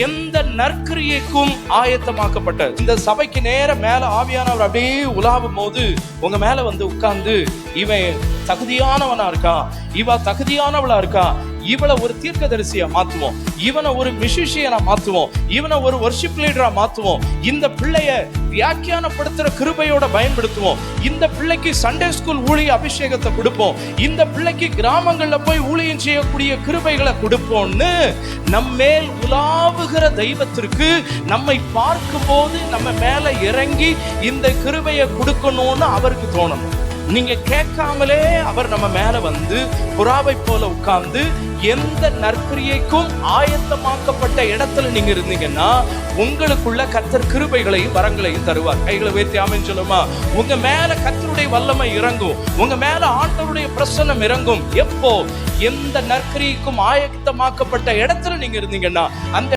எந்த நற்கிரியைக்கும் ஆயத்தமாக்கப்பட்ட இந்த சபைக்கு நேர மேல ஆவியானவர் அப்படியே உலாவும் போது உங்க மேல வந்து உட்கார்ந்து இவன் தகுதியானவனா இருக்கா? இவ தகுதியானவளா இருக்கா? இவளை ஒரு தீர்க்கதரிசியா மாத்துவோம். இவனை ஒரு மிஷிஷியனா மாத்துவோம். இவனை ஒரு வர்ஷிப் லீடரா மாத்துவோம். இந்த பிள்ளைய வியாக்கியானப்படுத்துற கிருபையோட பயன்படுத்துவோம். இந்த பிள்ளைக்கு சண்டே ஸ்கூல் ஊழிய அபிஷேகத்தை கொடுப்போம். இந்த பிள்ளைக்கு கிராமங்கள்ல போய் ஊழியம் செய்யக்கூடிய கிருபைகளை கொடுப்போம்னு நம்மேல் உலாவுகிற தெய்வத்திற்கு நம்மை பார்க்கும்போது நம்ம மேல இறங்கி இந்த கிருபையை கொடுக்கணும்னு அவருக்கு தோணணும் நீங்க கேட்காமலே அவர் நம்ம மேல வந்து புறாவை போல உட்கார்ந்து எந்த நற்கிரியைக்கும் ஆயத்தமாக்கப்பட்ட இடத்துல நீங்க இருந்தீங்கன்னா உங்களுக்குள்ள கத்தர் கிருபைகளையும் வரங்களையும் தருவார். கைகளை உயர்த்தி அமைன்னு சொல்லுமா? உங்க மேல கத்தருடைய வல்லமை இறங்கும். உங்க மேல ஆண்டவருடைய பிரசன்னம் இறங்கும். எப்போ? எந்த நற்கிரியைக்கும் ஆயத்தமாக்கப்பட்ட இடத்துல நீங்க இருந்தீங்கன்னா அந்த